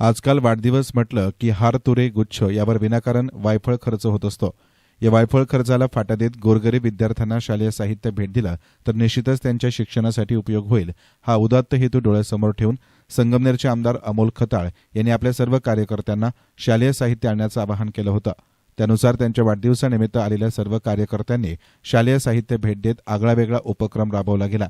आजकाल वाढदिवस म्हटलं की हार तुरे गुच्छ यावर विनाकारण वायफळ खर्च होत असतो. या वायफळ खर्चाला फाटा देत गोरगरीब विद्यार्थ्यांना शालेय साहित्य भेट दिलं तर निश्चितच त्यांच्या शिक्षणासाठी उपयोग होईल हा उदात्त हेतू डोळ्यासमोर ठेवून संगमनेरचे आमदार अमोल खताळ यांनी आपल्या सर्व कार्यकर्त्यांना शालेय साहित्य आणण्याचं आवाहन केलं होतं. त्यानुसार त्यांच्या वाढदिवसानिमित्त आलेल्या सर्व कार्यकर्त्यांनी शालेय साहित्य भेट देत आगळावेगळा उपक्रम राबवला गेला.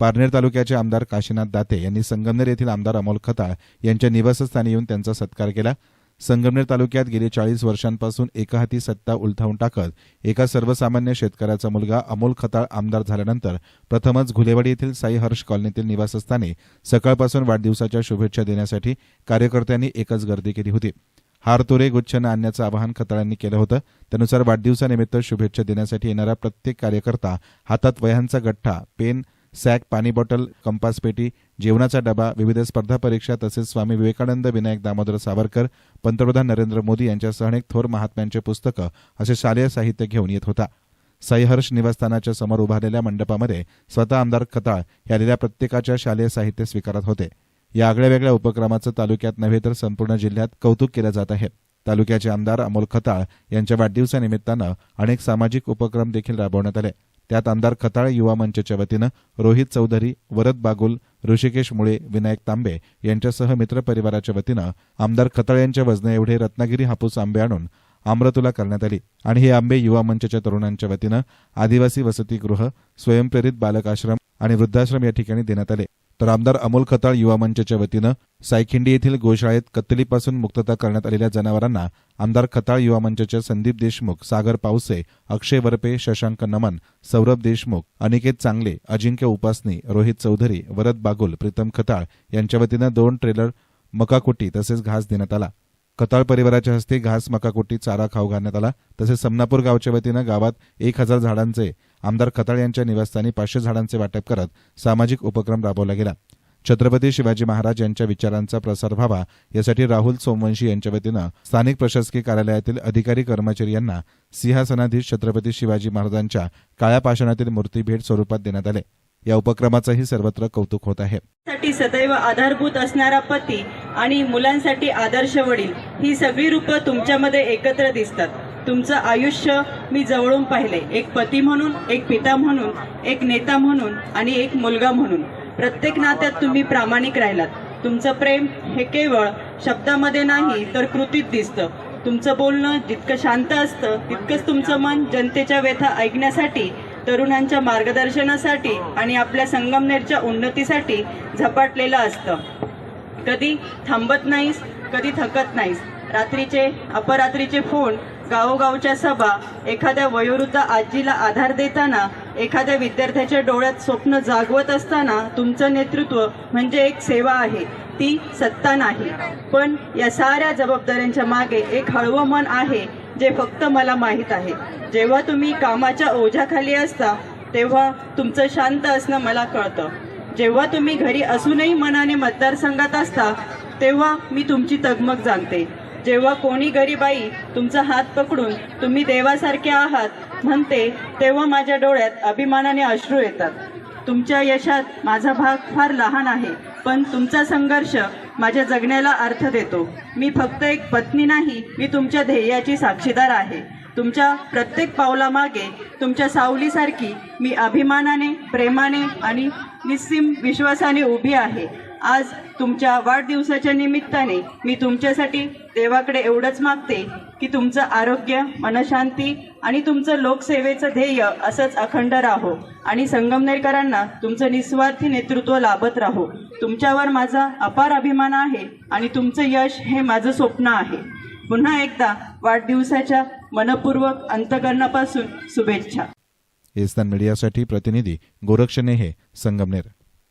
पारनेर तालुक्याचे आमदार काशीनाथ दाते यांनी संगमनेर येथील आमदार अमोल खताळ यांच्या निवासस्थानी येऊन त्यांचा सत्कार केला. संगमनेर तालुक्यात गेली चाळीस वर्षांपासून एका हाती सत्ता उलथावून टाकत एका सर्वसामान्य शेतकऱ्याचा मुलगा अमोल खताळ आमदार झाल्यानंतर प्रथमच घुलेवाडी येथील साई हर्ष कॉलनीतील निवासस्थानी सकाळपासून वाढदिवसाच्या शुभेच्छा देण्यासाठी कार्यकर्त्यांनी एकच गर्दी केली होती. हारतोरे गुच्छनं आणण्याचं आवाहन खताळांनी केलं होतं. त्यानुसार वाढदिवसानिमित्त शुभेच्छा देण्यासाठी येणारा प्रत्येक कार्यकर्ता हातात वह्यांचा गठ्ठा पेन सॅक पाणी बॉटल कंपास पेटी जेवणाचा डबा विविध स्पर्धा परीक्षा तसेच स्वामी विवेकानंद विनायक दामोदर सावरकर पंतप्रधान नरेंद्र मोदी यांच्यासह अनेक थोर महात्म्यांचे पुस्तकं असे शालेय साहित्य घेऊन येत होता. साईहर्ष निवासस्थानाच्या समोर उभारलेल्या मंडपामध्ये स्वतः आमदार खताळ हे आलेल्या प्रत्येकाच्या शालेय साहित्य स्वीकारत होते. या आगळ्या वेगळ्या उपक्रमाचं तालुक्यात नव्हे तर संपूर्ण जिल्ह्यात कौतुक केलं जात आहे. तालुक्याचे आमदार अमोल खताळ यांच्या वाढदिवसानिमित्तानं अनेक सामाजिक उपक्रम देखील राबवण्यात आले. त्यात आमदार खताळ युवा मंचच्या वतीनं रोहित चौधरी वरद बागुल ऋषिकेश मुळे विनायक तांबे यांच्यासह मित्रपरिवाराच्या वतीनं आमदार खताळ यांच्या वजने एवढे रत्नागिरी हापूस आंबे आणून आम्रतुला करण्यात आली. आणि हे आंबे युवा मंचच्या तरुणांच्या वतीनं आदिवासी वसतिगृह स्वयंप्रेरित बालकाश्रम आणि वृद्धाश्रम या ठिकाणी देण्यात आले. तर आमदार अमोल खताळ युवा मंचच्या वतीनं सायखिंडी येथील गोशाळेत कत्तलीपासून मुक्तता करण्यात आलेल्या जनावरांना आमदार खताळ युवा मंचच्या संदीप देशमुख सागर पावसे अक्षय वरपे शशांक नमन सौरभ देशमुख अनिकेत चांगले अजिंक्य उपासनी रोहित चौधरी वरद बागुल प्रीतम खताळ यांच्या वतीनं दोन ट्रेलर मकाकुटी तसेच घास देण्यात आला. कताळ परिवाराच्या हस्ते घास मकाकोटी चारा खाऊ घालण्यात आला. तसेच समनापूर गावच्या वतीनं गावात एक हजार झाडांचे आमदार खताळ यांच्या निवासस्थानी पाचशे झाडांचे वाटप करत सामाजिक उपक्रम राबवला गेला. छत्रपती शिवाजी महाराज यांच्या विचारांचा प्रसार व्हावा यासाठी राहुल सोमवंशी यांच्या वतीनं स्थानिक प्रशासकीय कार्यालयातील अधिकारी कर्मचारी यांना सिंहासनाधीश छत्रपती शिवाजी महाराजांच्या काळ्या पाषाणातील मूर्ती भेट स्वरूपात देण्यात आले. या उपक्रमाचंही सर्वत्र कौतुक होत आहे. सदैव आधारभूत असणारा पती आणि मुलांसाठी आदर्श वडील ही सगळी रूपं तुमच्यामध्ये एकत्र दिसतात. तुमचं आयुष्य मी जवळून पाहिले. एक पती म्हणून एक पिता म्हणून एक नेता म्हणून आणि एक मुलगा म्हणून. प्रत्येक नात्यात तुम्ही प्रामाणिक राहिलात. तुमचं प्रेम हे केवळ शब्दामध्ये नाही तर कृतीत दिसतं. तुमचं बोलणं जितकं शांत असतं तितकंच तुमचं मन जनतेच्या व्यथा ऐकण्यासाठी तरुणांच्या मार्गदर्शनासाठी आणि आपल्या संगमनेरच्या उन्नतीसाठी झपाटलेलं असतं. कधी थांबत नाहीस कधी थकत नाहीस. रात्रीचे अपरात्रीचे फोन गावोगावच्या सभा एखाद्या वयोवृद्ध आजीला आधार देताना एखाद्या विद्यार्थ्याच्या डोळ्यात स्वप्न जागवत असताना तुमचं नेतृत्व म्हणजे एक सेवा आहे. ती सत्ता नाही. पण या साऱ्या जबाबदाऱ्यांच्या मागे एक हळवं मन आहे जे फक्त मला माहीत आहे. जेव्हा तुम्ही कामाच्या ओझ्याखाली असता तेव्हा तुमचं शांत असणं मला कळतं. जेव्हा तुम्ही घरी असूनही मनाने मतदारसंघात असता तेव्हा मी तुमची तगमग जाणते. जेव्हा कोणी गरीबाई तुमचा हात पकडून तुम्ही देवासारखे आहात म्हणते तेव्हा माझ्या डोळ्यात अभिमानाने अश्रू येतात. तुमच्या यशात माझा भाग फार लहान आहे पण तुमचा संघर्ष माझ्या जगण्याला अर्थ देतो. मी फक्त एक पत्नी नाही मी तुमच्या ध्येयाची साक्षीदार आहे. तुमच्या प्रत्येक पावलामागे तुमच्या सावलीसारखी मी अभिमानाने प्रेमाने आणि निस्सीम विश्वासाने उभी आहे. आज तुमच्या वाढदिवसाच्या निमित्ताने मी तुमच्यासाठी देवाकडे एवढंच मागते की तुमचं आरोग्य मनशांती आणि तुमचं लोकसेवेचं ध्येय असंच अखंड राहो आणि संगमनेरकरांना तुमचं निस्वार्थी नेतृत्व लाभत राहो. तुमच्यावर माझा अपार अभिमान आहे आणि तुमचं यश हे माझं स्वप्न आहे. पुन्हा एकदा वाढदिवसाच्या मनपूर्वक अंतकरणापासून शुभेच्छा. एस्तान मीडियासाठी प्रतिनिधी गोरक्षणे हे संगमनेर.